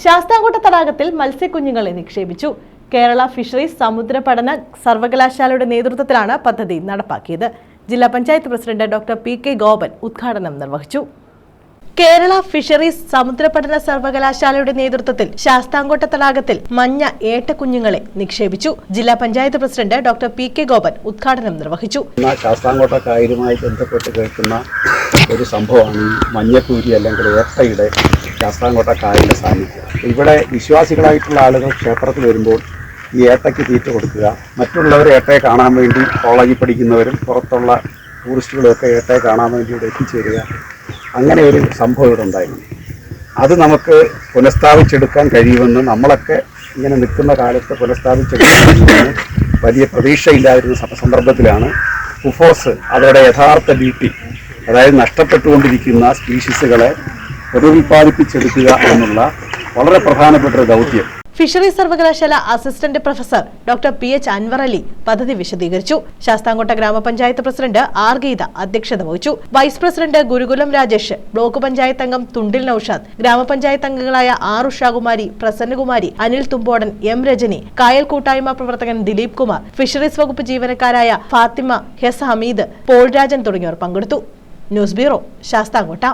ശാസ്താംകോട്ട തടാകത്തിൽ മത്സ്യക്കുഞ്ഞുങ്ങളെ നിക്ഷേപിച്ചു. കേരള ഫിഷറീസ് സമുദ്ര പഠന സർവകലാശാലയുടെ നേതൃത്വത്തിലാണ് പദ്ധതി നടപ്പാക്കിയത്. ജില്ലാ panchayat president doctor P K Gopan ഉദ്ഘാടനം നിർവഹിച്ചു. കേരള ഫിഷറീസ് സമുദ്ര പഠന സർവകലാശാലയുടെ നേതൃത്വത്തിൽ ശാസ്താംകോട്ട തടാകത്തിൽ മഞ്ഞ ഏട്ടക്കുഞ്ഞുങ്ങളെ നിക്ഷേപിച്ചു. ജില്ലാ panchayat president doctor P K Gopan ഉദ്ഘാടനം നിർവഹിച്ചു. ശാസ്താംകോട്ട കായലുമായി ബന്ധപ്പെട്ട് കേൾക്കുന്ന ഒരു സംഭവമാണ് മഞ്ഞക്കൂരി അല്ലെങ്കിൽ ഏത്തയുടെ ശാസ്താംകോട്ട കായലിന്റെ സാന്നിധ്യം. ഇവിടെ വിശ്വാസികളായിട്ടുള്ള ആളുകൾ ക്ഷേത്രത്തിൽ വരുമ്പോൾ ഈ ഏട്ടയ്ക്ക് തീറ്റ കൊടുക്കുക. മറ്റുള്ളവർ ഏട്ടയെ കാണാൻ വേണ്ടി കോളേജിൽ പഠിക്കുന്നവരും പുറത്തുള്ള ടൂറിസ്റ്റുകളൊക്കെ ഏട്ടയെ കാണാൻ വേണ്ടി ഇവിടെ എത്തിച്ചേരുക. അങ്ങനെ ഒരു സംഭവം ഇവിടെ ഉണ്ടായിരുന്നു. അത് നമുക്ക് പുനഃസ്ഥാപിച്ചെടുക്കാൻ കഴിയുമെന്ന് നമ്മളൊക്കെ ഇങ്ങനെ നിൽക്കുന്ന കാലത്ത് പുനഃസ്ഥാപിച്ചെടുക്കാൻ കഴിയുമെന്ന് വലിയ പ്രതീക്ഷയില്ലാതിരുന്ന സന്ദർഭത്തിലാണ് കുഫോസ് അവരുടെ യഥാർത്ഥ ഡ്യൂട്ടി അതായത് നഷ്ടപ്പെട്ടുകൊണ്ടിരിക്കുന്ന സ്പീഷീസുകളെ പുനരുൽപ്പാദിപ്പിച്ചെടുക്കുക എന്നുള്ള വളരെ പ്രധാനപ്പെട്ട ഒരു ദൗത്യം. ഫിഷറീസ് സർവകലാശാല assistant professor doctor P H Anwar Ali പദ്ധതി വിശദീകരിച്ചു. ശാസ്താംകോട്ട ഗ്രാമപഞ്ചായത്ത് പ്രസിഡന്റ് ആർ ഗീത അധ്യക്ഷത വഹിച്ചു. Vice president Gurukulam Rajesh block panchayat അംഗം തുണ്ടിൽ നൌഷാദ് ഗ്രാമപഞ്ചായത്ത് അംഗങ്ങളായ ആർ ഉഷാകുമാരി പ്രസന്നകുമാരി അനിൽ തുമ്പോടൻ എം രജനി കായൽ കൂട്ടായ്മ പ്രവർത്തകൻ ദിലീപ് കുമാർ ഫിഷറീസ് വകുപ്പ് ജീവനക്കാരായ ഫാത്തിമ ഹെസ് ഹമീദ് പോൾ രാജൻ തുടങ്ങിയവർ പങ്കെടുത്തു. News bureau Sasthamkotta.